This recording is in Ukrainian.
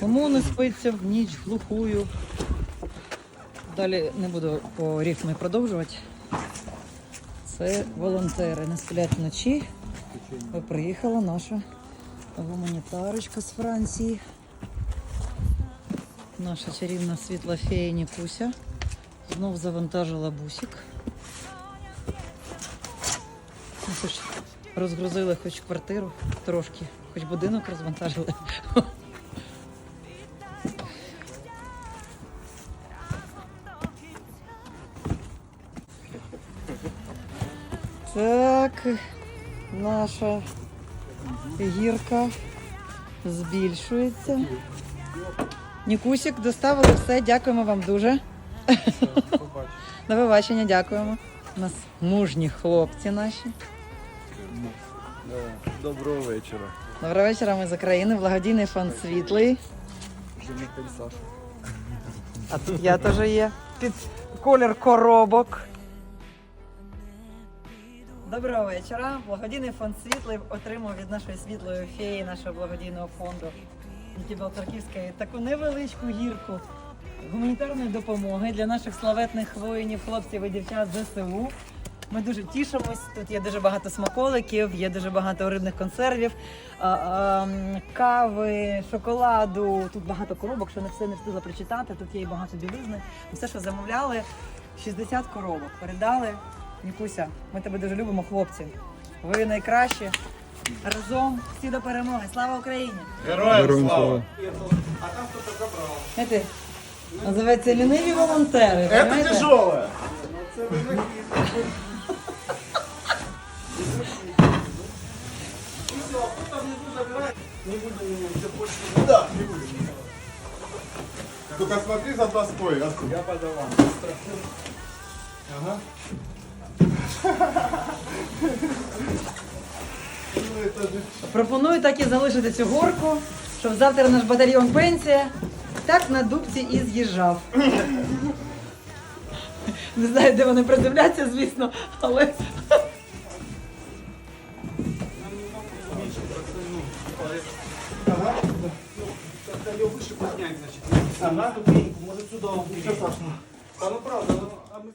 Кому не спиться в ніч глухую. Далі не буду по рифмі продовжувати. Це волонтери. Не сплять вночі. Приїхала наша гуманітарочка з Франції. Наша чарівна світла фея Нікуся. Знов завантажила бусик. Ну, розгрузили хоч квартиру трошки, хоч будинок розвантажили. Так, наша гірка збільшується. Нікусик, доставили все, дякуємо вам дуже. До побачення, дякуємо. У нас мужні хлопці наші. Доброго вечора. Доброго вечора, ми з України, благодійний фонд світлий. А тут я теж є. Під колір коробок. Доброго вечора. Благодійний фонд світлий отримав від нашої світлої феї, нашого благодійного фонду Балцарківської таку невеличку гірку гуманітарної допомоги для наших славетних воїнів, хлопців і дівчат ЗСУ. Ми дуже тішимось. Тут є дуже багато смаколиків, є дуже багато рибних консервів, кави, шоколаду. Тут багато коробок, що не все не встигла прочитати. Тут є і багато білизни. Все, що замовляли, 60 коробок. Передали. Нікуся, ми тебе дуже любимо, хлопці. Ви найкращі. Разом всі до перемоги. Слава Україні! Героям слава! Знаєте, називається ліниві волонтери. Это понимаєте? тяжелое! Да. Только смотри за доской. Я подавал. Ага. Ну это же Пропоную так і залишити цю горку, щоб завтра наш батальйон пенсія так на дубці і з'їжджав. Не знаю, де вони приземляться, звісно, але Когда ее выше поднять, значит. Она ступеньку, может сюда. Ничего страшного. Да ну правда, ну, а мы...